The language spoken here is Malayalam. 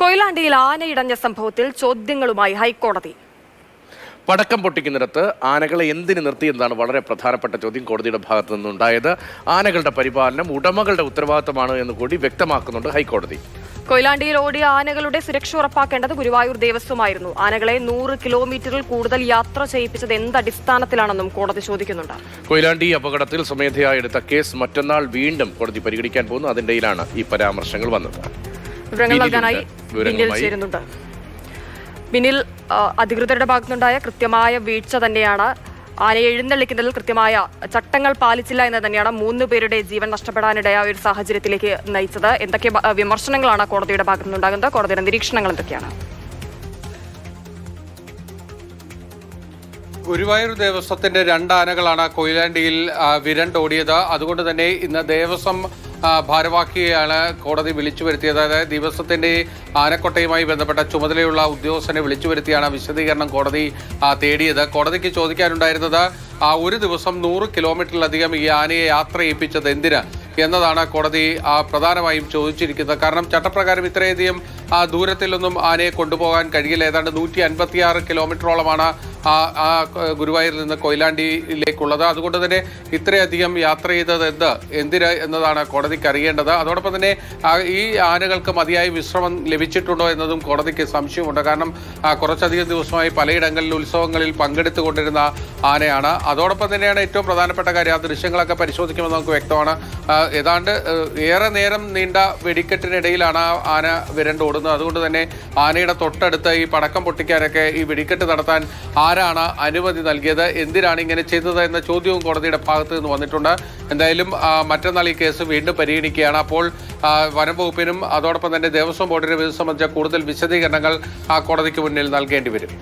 കൊയിലാണ്ടിയിൽ ആനയിടഞ്ഞ സംഭവത്തിൽ ചോദ്യങ്ങളുമായി ഹൈക്കോടതി. പടക്കം പൊട്ടിക്കുന്നിടത്ത് ആനകളെ എന്തിന് നിർത്തിയെന്നതാണ് വളരെ പ്രധാനപ്പെട്ട ചോദ്യം കോടതിയുടെ ഭാഗത്തു നിന്നുണ്ടായത്. ആനകളുടെ പരിപാലനം ഉടമകളുടെ ഉത്തരവാദിത്തമാണ് എന്ന് കൂടി വ്യക്തമാക്കുന്നുണ്ട് ഹൈക്കോടതി. കൊയിലാണ്ടിയിൽ ഓടിയ ആനകളുടെ സുരക്ഷ ഉറപ്പാക്കേണ്ടത് ഗുരുവായൂർ ദേവസ്വമായിരുന്നു. ആനകളെ നൂറ് കിലോമീറ്ററിൽ കൂടുതൽ യാത്ര ചെയ്യിപ്പിച്ചത് എന്ത് അടിസ്ഥാനത്തിലാണെന്നും കോടതി ചോദിക്കുന്നുണ്ട്. കൊയിലാണ്ടി അപകടത്തിൽ സ്വമേധയാ എടുത്ത കേസ് മറ്റന്നാൾ വീണ്ടും കോടതി പരിഗണിക്കാൻ പോകുന്നു. അതിനിടയിലാണ് ഈ പരാമർശങ്ങൾ വന്നത്. വിവരങ്ങൾ. നൽകാനായി ബിനിൽ. ചേരുന്നുണ്ട് ബിനിൽ അധികൃതരുടെ ഭാഗത്തുനിന്നുണ്ടായ കൃത്യമായ വീഴ്ച തന്നെയാണ് ആനയെ എഴുന്നള്ളിക്കുന്നതിൽ കൃത്യമായ ചട്ടങ്ങൾ പാലിച്ചില്ല എന്ന് തന്നെയാണ് മൂന്ന് പേരുടെ ജീവൻ നഷ്ടപ്പെടാനിടയായ ഒരു സാഹചര്യത്തിലേക്ക് നയിച്ചത് എന്തൊക്കെ വിമർശനങ്ങളാണ് കോടതിയുടെ ഭാഗത്തുനിന്നുണ്ടാകുന്നത് കോടതിയുടെ നിരീക്ഷണങ്ങൾ എന്തൊക്കെയാണ് ഗുരുവായൂർ ദേവസ്വത്തിന്റെ രണ്ട് ആനകളാണ് കൊയിലാണ്ടിയിൽ വിരണ്ടോടിയത് അതുകൊണ്ട് തന്നെ ഇന്ന് ദേവസ്വം ഭാരവാഹിയെയാണ് കോടതി വിളിച്ചു വരുത്തിയത്. അതായത് ദിവസത്തിന്റെ ആനക്കൊട്ടയുമായി ബന്ധപ്പെട്ട ചുമതലയുള്ള ഉദ്യോഗസ്ഥനെ വിളിച്ചു വരുത്തിയാണ് വിശദീകരണം കോടതി തേടിയത്. കോടതിക്ക് ചോദിക്കാനുണ്ടായിരുന്നത് ഒരു ദിവസം നൂറ് കിലോമീറ്ററിലധികം ഈ ആനയെ യാത്ര ചെയ്യിപ്പിച്ചത് എന്തിന് എന്നതാണ് കോടതി പ്രധാനമായും ചോദിച്ചിരിക്കുന്നത്. കാരണം ചട്ടപ്രകാരം ഇത്രയധികം ദൂരത്തിലൊന്നും ആനയെ കൊണ്ടുപോകാൻ കഴിയില്ല. ഏതാണ്ട് നൂറ്റി അൻപത്തിയാറ് കിലോമീറ്ററോളമാണ് ആ ആ ഗുരുവായൂരിൽ നിന്ന് കൊയിലാണ്ടിയിലേക്കുള്ളത്. അതുകൊണ്ട് തന്നെ ഇത്രയധികം യാത്ര ചെയ്തത് എന്ത്? എന്തിന് എന്നതാണ് കോടതിക്ക് അറിയേണ്ടത്. അതോടൊപ്പം തന്നെ ഈ ആനകൾക്ക് മതിയായ വിശ്രമം ലഭിച്ചിട്ടുണ്ടോ എന്നതും കോടതിക്ക് സംശയമുണ്ട്. കാരണം കുറച്ചധികം ദിവസമായി പലയിടങ്ങളിൽ ഉത്സവങ്ങളിൽ പങ്കെടുത്തുകൊണ്ടിരുന്ന ആനയാണ്. അതോടൊപ്പം തന്നെയാണ് ഏറ്റവും പ്രധാനപ്പെട്ട കാര്യം ആ ദൃശ്യങ്ങളൊക്കെ പരിശോധിക്കുമ്പോൾ നമുക്ക് വ്യക്തമാണ്. ഏതാണ്ട് ഏറെ നേരം നീണ്ട വെടിക്കെട്ടിനിടയിലാണ് ആ ആന വിരണ്ടോടുന്നത്. അതുകൊണ്ട് തന്നെ ആനയുടെ തൊട്ടടുത്ത് ഈ പടക്കം പൊട്ടിക്കാനൊക്കെ ഈ വെടിക്കെട്ട് നടത്താൻ ആരാണ് അനുമതി നൽകിയത്? എന്തിനാണ് ഇങ്ങനെ ചെയ്തത് എന്ന ചോദ്യവും കോടതിയുടെ ഭാഗത്ത് നിന്ന് വന്നിട്ടുണ്ട്. എന്തായാലും മറ്റന്നാൾ ഈ കേസ് വീണ്ടും പരിഗണിക്കുകയാണ്. അപ്പോൾ വനംവകുപ്പിനും വനം വകുപ്പിനും അതോടൊപ്പം തന്നെ ദേവസ്വം ബോർഡിനും ഇത് സംബന്ധിച്ച കൂടുതൽ വിശദീകരണങ്ങൾ ആ കോടതിക്ക് മുന്നിൽ നൽകേണ്ടി വരും.